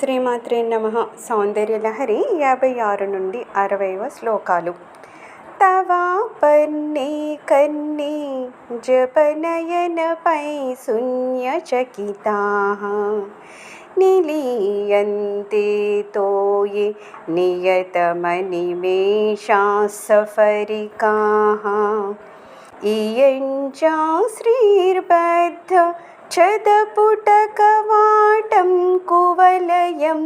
శ్రీమాత్రే నమ. సౌందర్యలహరి యాభై ఆరు నుండి అరవైవ శ్లోకాలు. తవాపర్ణే కన్నే జపనయనపై శూన్యచకితా. నిలీయంతే తోయే నియతమనిమేషా సఫరికా ఇయంచా శ్రీర్బద్ధ చదపుటకవాటం కువలయం.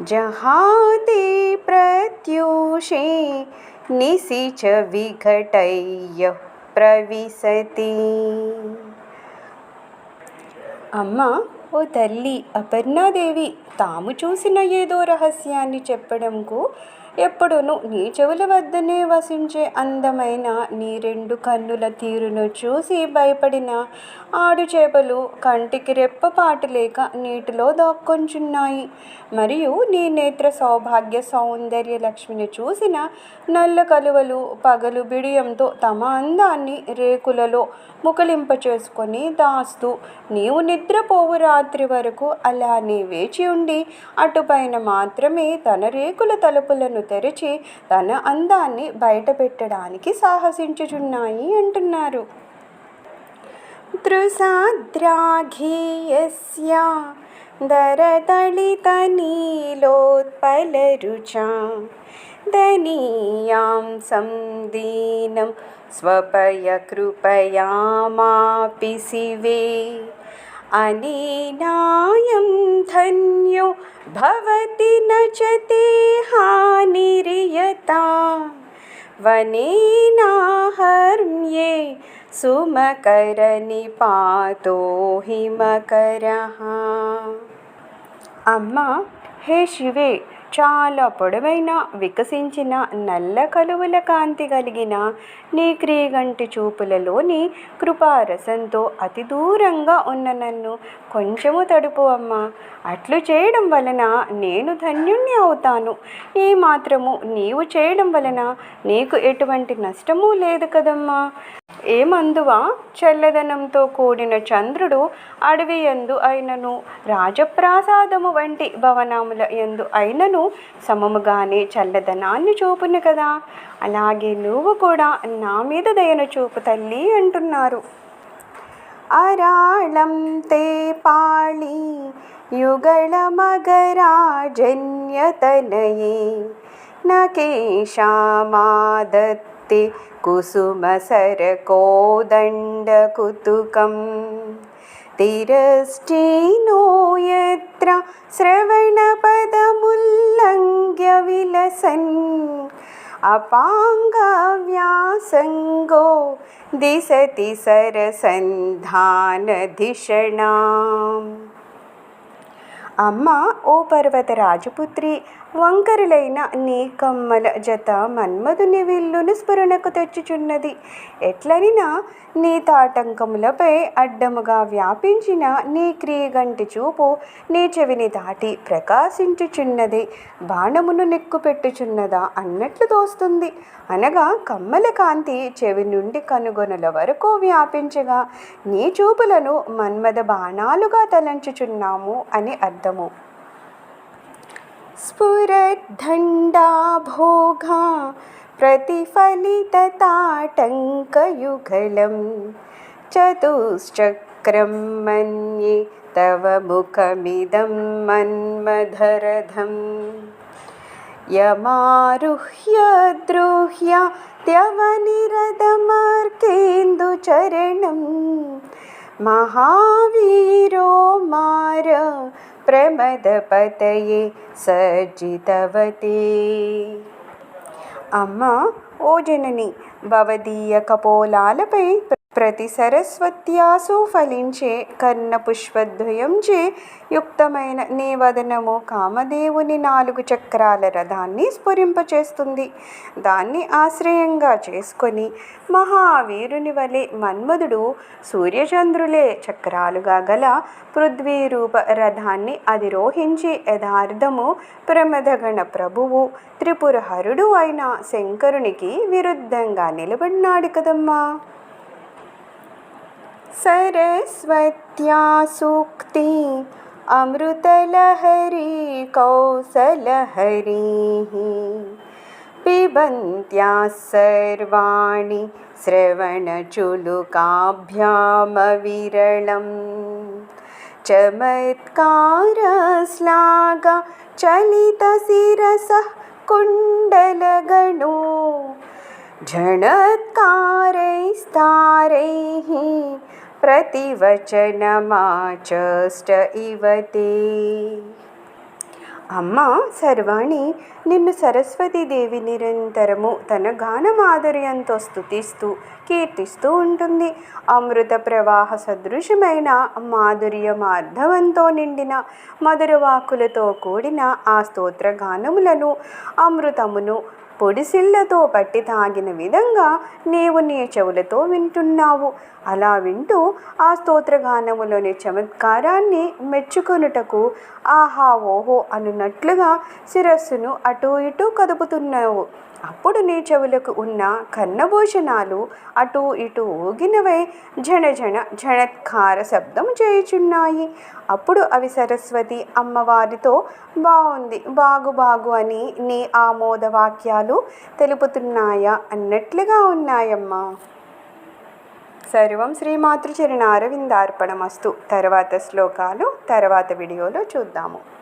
జహాతే ప్రత్యూషే నిశి చ విఘటయ్య ప్రవిశతి. అమ్మ ఓ తల్లి అపర్ణాదేవి తాము చూసిన ఏదో రహస్యాన్ని చెప్పడంకు ఎప్పుడును నీ చెవుల వద్దనే వసించే అందమైన నీ రెండు కన్నుల తీరును చూసి భయపడిన ఆడు చేపలు కంటికి రెప్పపాటు లేక నీటిలో దాక్కొంచున్నాయి. మరియు నీ నేత్ర సౌభాగ్య సౌందర్య లక్ష్మిని చూసిన నల్ల కలువలు పగలు బిడియంతో తమ అందాన్ని రేకులలో ముకలింప చేసుకొని దాస్తూ నీవు నిద్రపోవురా రాత్రి వరకు అలానే వేచి ఉండి అటుపైన మాత్రమే తన రేకుల తలుపులను తెరిచి తన అందాన్ని బయటపెట్టడానికి సాహసించుచున్నాయి అంటున్నారు. దృశాద్రాఘీయస్య దరదళితనీలోత్పలరుచా దనీయాం సందీనం స్వపయ కృపయామాపి శివే. अनेनायं धन्यो भवति न च ते हानिर्यता निरीयता वनीनाहर्म्ये सुमकरनि पातो हिमकरः। अम्मा हे शिवे చాలా పొడవైన వికసించిన నల్ల కలువల కాంతి కలిగిన నీ క్రీగంటి చూపులలోని కృపారసంతో అతి దూరంగా ఉన్న నన్ను కొంచెము తడుపు అమ్మ. అట్లు చేయడం వలన నేను ధన్యుణ్ణి అవుతాను. ఈ మాత్రము నీవు చేయడం వలన నీకు ఎటువంటి నష్టము లేదు కదమ్మా. ఏమందువ? చల్లదనంతో కూడిన చంద్రుడు అడవి ఎందు అయినను రాజప్రాసాదము వంటి భవనముల ఎందు అయినను సమముగానే చల్లదనాన్ని చూపును కదా. అలాగే నువ్వు కూడా నా మీద దయను చూపు తల్లి అంటున్నారు. అరాళం తే పాళి యుగళ మగరాజన్యతనయే कुसुमसरकोदण्डकुतुकं तिरष्टीनो यत्र श्रवणपदमुल्लङ्घ्य विलसन् अपाङ्गव्यासङ्गो दिशति सरसन्धानधिषणाम्। అమ్మ ఓ పర్వత రాజపుత్రి వంకరులైన నీ కమ్మల జత మన్మధుని విల్లును స్ఫురణకు తెచ్చుచున్నది. ఎట్లనినా నీ తాటంకములపై అడ్డముగా వ్యాపించిన నీ క్రియగంటి చూపు నీ చెవిని దాటి ప్రకాశించుచున్నది. బాణమును నెక్కుపెట్టుచున్నదా అన్నట్లు తోస్తుంది. అనగా కమ్మల కాంతి చెవి నుండి కనుగొనుల వరకు వ్యాపించగా నీ చూపులను మన్మద బాణాలుగా తలంచుచున్నాము అని అర్థం स्फुरद्दण्डा भोघा प्रतिफलितताटङ्कयुगलं। चतुश्चक्रं मन्ये तव मुखमिदं मन्मधरधम्। यमारुह्य द्रुह्य द्रुह्यात्यवनिरदमर्केन्दुचरणं महावीरो मार ప్రమదపతయే సజ్జితవతే అమ్మ ఓ జనని భవదీయ కపోలాలపై ప్రతి సరస్వత్యాసు ఫలించే కర్ణ పుష్పద్వయంచే యుక్తమైన నీ వదనము కామదేవుని నాలుగు చక్రాల రథాన్ని స్ఫురింపచేస్తుంది. దాన్ని ఆశ్రయంగా చేసుకొని మహావీరుని వలె మన్మధుడు సూర్యచంద్రులే చక్రాలుగా గల పృథ్వీరూప రథాన్ని అధిరోహించి యథార్థము ప్రమదగణ ప్రభువు త్రిపురహరుడు అయిన శంకరునికి విరుద్ధంగా నిలబడినాడు కదమ్మా! सरस्वत्या सूक्ति अमृतलहरी कौसलहरीः। पिबन्त्याः सर्वाणि श्रवणचुलुकाभ्यामविरलम् चमत्कारश्लाघा चलितशिरसः कुण्डलगणो। झणत्कारैस्तारैः ప్రతివచనమాచష్ట ఇవతే. అమ్మ సర్వాణి నిన్ను సరస్వతీదేవి నిరంతరము తన గానమాధుర్యంతో స్థుతిస్తూ కీర్తిస్తూ ఉంటుంది. అమృత ప్రవాహ సదృశమైన మాధుర్య మార్ధవంతో నిండిన మధురవాకులతో కూడిన ఆ స్తోత్రగానములను అమృతమును పొడిసిళ్ళతో పట్టి తాగిన విధంగా నీవు నీ చెవులతో వింటున్నావు. అలా వింటూ ఆ స్తోత్రగానములోని చమత్కారాన్ని మెచ్చుకొనుటకు ఆహా ఓహో అనున్నట్లుగా శిరస్సును అటు ఇటు కదుపుతున్నావు. అప్పుడు నీ చెవులకు ఉన్న కన్నభూషణాలు అటు ఇటు ఊగినవై. జన జన జనత్కార శబ్దం చేయుచున్నాయి. అప్పుడు అవి సరస్వతి అమ్మవారితో బాగుంది బాగు బాగు అని నీ ఆమోద వాక్యాలు తెలుపుతున్నాయా? అన్నట్లుగా ఉన్నాయమ్మా. సర్వం శ్రీమాతృచరణ అరవిందార్పణమస్తు తర్వాత శ్లోకాలు తర్వాత వీడియోలో చూద్దాము.